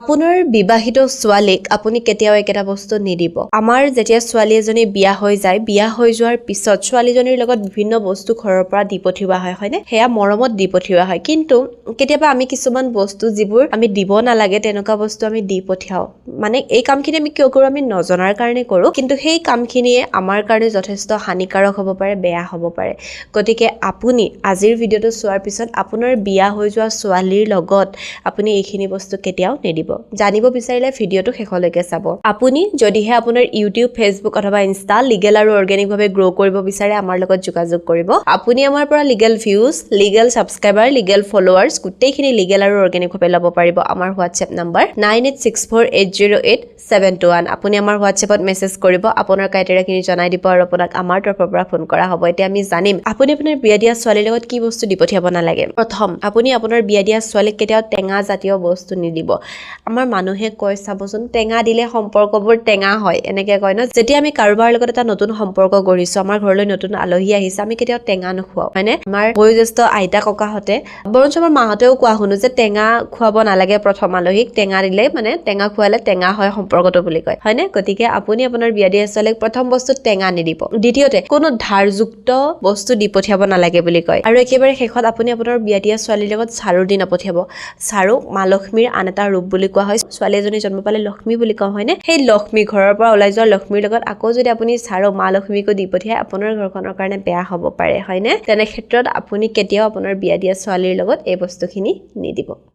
আপোনাৰ বিবাহিত ছোৱালীক আপুনি কেতিয়াও একেটা বস্তু নিদিব। আমাৰ যেতিয়া ছোৱালী এজনী বিয়া হৈ যায়, বিয়া হৈ যোৱাৰ পিছত ছোৱালীজনীৰ লগত বিভিন্ন বস্তু ঘৰৰ পৰা দি পঠিওৱা হয়, হয়নে? সেয়া মৰমত দি পঠিওৱা হয়। কিন্তু কেতিয়াবা আমি কিছুমান বস্তু যিবোৰ আমি দিব নালাগে, তেনেকুৱা বস্তু আমি দি পঠিয়াওঁ। মানে এই কামখিনি আমি কিয় কৰোঁ, আমি নজনাৰ কাৰণে কৰোঁ। কিন্তু সেই কামখিনিয়ে আমাৰ কাৰণে যথেষ্ট হানিকাৰক হ'ব পাৰে, বেয়া হ'ব পাৰে। গতিকে আপুনি আজিৰ ভিডিঅ'টো চোৱাৰ পিছত আপোনাৰ বিয়া হৈ যোৱা ছোৱালীৰ লগত আপুনি এইখিনি বস্তু কেতিয়াও নিদিব। জানিব। বিচাৰিলে ভিডিঅ'টো শেষলৈকে চাব। আপুনি যদিহে আপোনাৰ ইউটিউব ফেচবুক অথবা ইনষ্টা লিগেল আৰু অৰ্গেনিকভাৱে গ্ৰ' কৰিব বিচাৰে আমাৰ লগত যোগাযোগ কৰিব। আপুনি আমাৰ পৰা legal views legal subscriber legal followers গোটেইখিনি লিগেল আৰু অৰ্গেনিকভাৱে ল'ব পাৰিব। আমাৰ WhatsApp number nine eight six four eight zero' eight seven two one আপুনি আমাৰ হোৱাটছএপত মেছেজ কৰিব আপোনাৰ ক্ৰাইটেৰিয়াখিনি জনাই দিব আৰু আপোনাক আমাৰ তৰফৰ পৰা ফোন কৰা হ'ব। এতিয়া আমি জানিম আপুনি আপোনাৰ বিয়া দিয়া ছোৱালীৰ লগত কি বস্তু দি পঠিয়াব নালাগে? প্ৰথম আপুনি আপোনাৰ বিয়া দিয়া ছোৱালীক কেতিয়াও টেঙা জাতীয় বস্তু নিদিব। আমাৰ মানুহে কয় চাবচোন টেঙা দিলে সম্পৰ্কবোৰ টেঙা হয় এনেকে কয় ন? যেতিয়া আমি কাৰোবাৰ লগত এটা নতুন সম্পৰ্ক গঢ়িছো আমাৰ ঘৰলৈ নতুন আলহী আহিছে আমি কেতিয়াও টেঙা নোখোৱাওঁ। হয়নে? আমাৰ বয়োজ্যেষ্ঠ আইতা ককাহঁতে বৰঞ্চ আমাৰ মাহঁতেও কোৱা শুনো যে টেঙা খুৱাব নালাগে প্ৰথম আলহীক টেঙা দিলে মানে টেঙা খুৱালে টেঙা হয় সম্পৰ্কটো বুলি কয়। হয়নে? গতিকে আপুনি আপোনাৰ বিয়া দিয়া ছোৱালীক প্ৰথম বস্তুত টেঙা নিদিব। দ্বিতীয়তে কোনো ধাৰযুক্ত বস্তু দি পঠিয়াব নালাগে বুলি কয়। আৰু একেবাৰে শেষত আপুনি আপোনাৰ বিয়া দিয়া ছোৱালীৰ লগত চাৰু দি নপঠিয়াব। চাৰু মা লক্ষ্মীৰ আন এটা ৰূপ বুলি কোৱা হয়। ছোৱালী এজনী জন্ম পালে লক্ষ্মী বুলি কওঁ হয়নে? সেই লক্ষ্মী ঘৰৰ পৰা ওলাই যোৱা লক্ষ্মীৰ লগত আকৌ যদি আপুনি চাৰু মা লক্ষ্মীকো দি পঠিয়াই আপোনাৰ ঘৰখনৰ কাৰণে বেয়া হ'ব পাৰে। হয়নে? তেনে ক্ষেত্ৰত আপুনি কেতিয়াও আপোনাৰ বিয়া দিয়া ছোৱালীৰ লগত এই বস্তুখিনি নিদিব।